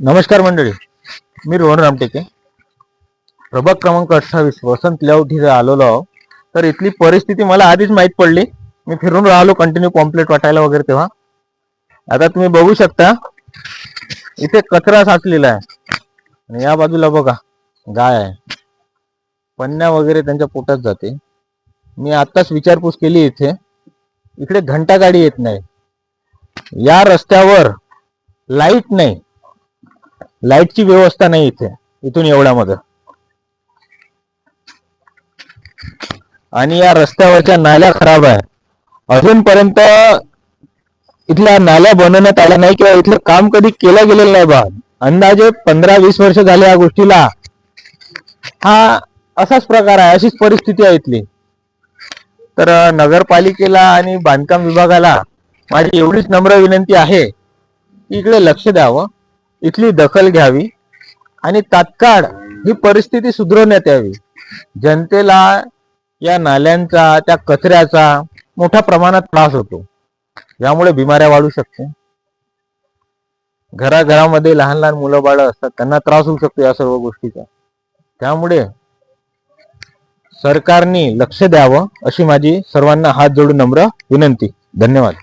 नमस्कार मंडळी. मी रोहन रामटेके. प्रभाग क्रमांक अठ्ठावीस वसंत लेआउट इथे आलेलो आहो तर इथली परिस्थिती मला आधीच माहीत पडली. मी फिरून राहिलो कंटिन्यू कॉम्प्लेट वाटायला वगैरे तेव्हा. आता तुम्ही बघू शकता इथे कचरा साचलेला आहे. आणि या बाजूला बघा गाय आहे. पन्न्या वगैरे त्यांच्या पोटात जाते. मी आत्ताच विचारपूस केली इथे. इकडे घंटा गाडी येत नाही. या रस्त्यावर लाइट नाही. लाईटची व्यवस्था नाही इथे. इथून एवढ्यामध्ये आणि या रस्त्यावरच्या नाल्या खराब आहे. अजूनपर्यंत इथल्या नाल्या बनवण्यात आल्या नाही किंवा इथलं काम कधी केलं गेलेलं नाही बा. अंदाजे पंधरा वीस वर्ष झाले या गोष्टीला. हा असाच प्रकार आहे अशीच परिस्थिती आहे इथली. तर नगरपालिकेला आणि बांधकाम विभागाला माझी एवढीच नम्र विनंती आहे की इकडे लक्ष द्यावं. इथली दखल घ्यावी आणि तात्काळ ही परिस्थिती सुधारण्यात यावी. जनतेला या नाल्यांचा त्या कचऱ्याचा मोठ्या प्रमाणात त्रास होतो. यामुळे बिमाऱ्या वाढू शकते. घराघरामध्ये लहान लहान मुलं बाळं असतात त्यांना त्रास होऊ शकतो या सर्व गोष्टीचा. त्यामुळे सरकारने लक्ष द्यावं अशी माझी सर्वांना हात जोडून नम्र विनंती. धन्यवाद.